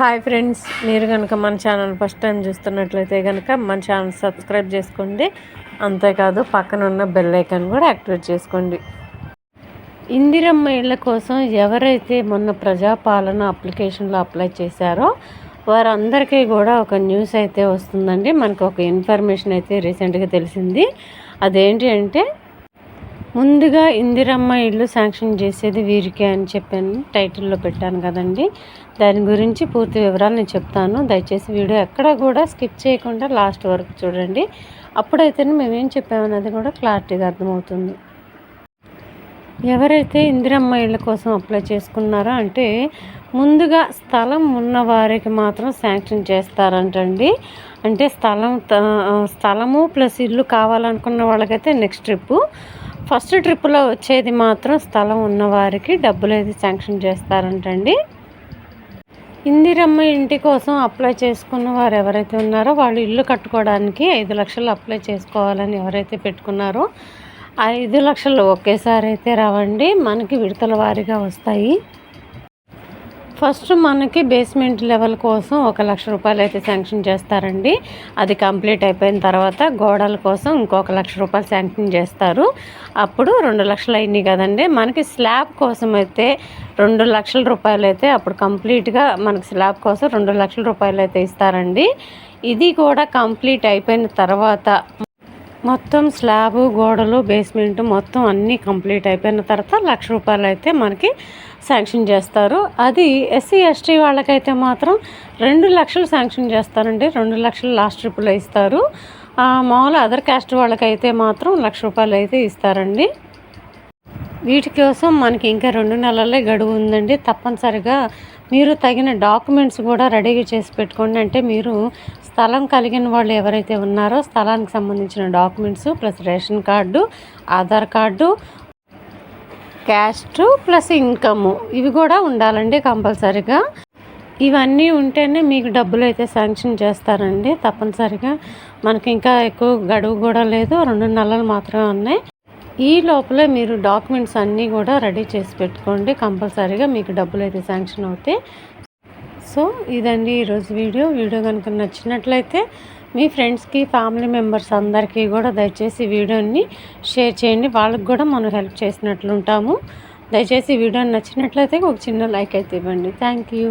Hi friends మీరు కనుక మన ఛానల్ ఫస్ట్ టైం చూస్తున్నట్లయితే కనుక మన ఛానల్ సబ్స్క్రైబ్ చేసుకోండి. అంతేకాదు పక్కన ఉన్న బెల్ ఐకాన్ కూడా యాక్టివేట్ చేసుకోండి. ఇందిరమ్మ ఇళ్ళ కోసం ఎవరైతే మొన్న ప్రజాపాలన అప్లికేషన్లో అప్లై చేశారో వారందరికీ కూడా ఒక న్యూస్ అయితే వస్తుందండి. మనకు ఒక ఇన్ఫర్మేషన్ అయితే రీసెంట్గా తెలిసింది. అదేంటి అంటే ముందుగా ఇందిరమ్మ ఇల్లు శాంక్షన్ చేసేది వీరికే అని చెప్పాను టైటిల్లో పెట్టాను కదండి. దాని గురించి పూర్తి వివరాలు నేను చెప్తాను. దయచేసి వీడియో ఎక్కడ కూడా స్కిప్ చేయకుండా లాస్ట్ వరకు చూడండి. అప్పుడైతేనే మేమేం చెప్పామన్నది కూడా క్లారిటీగా అర్థమవుతుంది. ఎవరైతే ఇందిరమ్మ ఇళ్ళ కోసం అప్లై చేసుకున్నారో అంటే ముందుగా స్థలం ఉన్న వారికి మాత్రం శాంక్షన్ చేస్తారంటండి. అంటే స్థలం స్థలము ప్లస్ ఇల్లు కావాలనుకున్న వాళ్ళకైతే నెక్స్ట్ ట్రిప్పు. ఫస్ట్ ట్రిప్లో వచ్చేది మాత్రం స్థలం ఉన్నవారికి డబ్బులు అయితే శాంక్షన్ చేస్తారంటండి. ఇందిరమ్మ ఇంటి కోసం అప్లై చేసుకున్న వారు ఎవరైతే ఉన్నారో వాళ్ళు ఇల్లు కట్టుకోవడానికి ఐదు లక్షలు అప్లై చేసుకోవాలని ఎవరైతే పెట్టుకున్నారో ఐదు లక్షలు ఒకేసారి అయితే రావండి. మనకి విడతల వారీగా వస్తాయి. ఫస్ట్ మనకి బేస్మెంట్ లెవెల్ కోసం ఒక లక్ష రూపాయలు అయితే శాంక్షన్ చేస్తారండి. అది కంప్లీట్ అయిపోయిన తర్వాత గోడల కోసం ఇంకొక లక్ష రూపాయలు శాంక్షన్ చేస్తారు. అప్పుడు రెండు లక్షలు అయినాయి కదండి. మనకి స్లాబ్ కోసం అయితే రెండు లక్షల రూపాయలు అయితే అప్పుడు కంప్లీట్గా మనకి స్లాబ్ కోసం రెండు లక్షల రూపాయలు అయితే ఇస్తారండి. ఇది కూడా కంప్లీట్ అయిపోయిన తర్వాత మొత్తం స్లాబ్ గోడలు బేస్మెంట్ మొత్తం అన్నీ కంప్లీట్ అయిపోయిన తర్వాత లక్ష రూపాయలు అయితే మనకి శాంక్షన్ చేస్తారు. అది ఎస్సీ ఎస్టీ వాళ్ళకైతే మాత్రం రెండు లక్షలు శాంక్షన్ చేస్తారండి. రెండు లక్షలు లాస్ట్ ట్రిప్లో ఇస్తారు. మామూలు అదర్ క్యాస్ట్ వాళ్ళకైతే మాత్రం లక్ష రూపాయలు అయితే ఇస్తారండి. వీటి కోసం మనకి ఇంకా రెండు నెలలే గడువు ఉందండి. తప్పనిసరిగా మీరు తగిన డాక్యుమెంట్స్ కూడా రెడీగా చేసి పెట్టుకోండి. అంటే మీరు స్థలం కలిగిన వాళ్ళు ఎవరైతే ఉన్నారో స్థలానికి సంబంధించిన documents plus ration card Aadhaar card caste plus income ఇవి కూడా ఉండాలండి కంపల్సరిగా. ఇవన్నీ ఉంటేనే మీకు డబ్బులు అయితే శాంక్షన్ చేస్తారండి తప్పనిసరిగా. మనకి ఇంకా ఎక్కువ గడువు కూడా లేదు రెండు నెలలు మాత్రమే ఉన్నాయి. ఈ లోపలే మీరు డాక్యుమెంట్స్ అన్నీ కూడా రెడీ చేసి పెట్టుకోండి కంపల్సరీగా మీకు డబ్బులు అయితే శాంక్షన్ అవుతాయి. సో ఇదండి ఈరోజు వీడియో. వీడియో కనుక నచ్చినట్లయితే మీ ఫ్రెండ్స్కి ఫ్యామిలీ మెంబర్స్ అందరికీ కూడా దయచేసి వీడియోని షేర్ చేయండి. వాళ్ళకి కూడా మనం హెల్ప్ చేసినట్లు ఉంటాము దయచేసి వీడియో నచ్చినట్లయితే ఒక చిన్న లైక్ అయితే ఇవ్వండి. Thank you.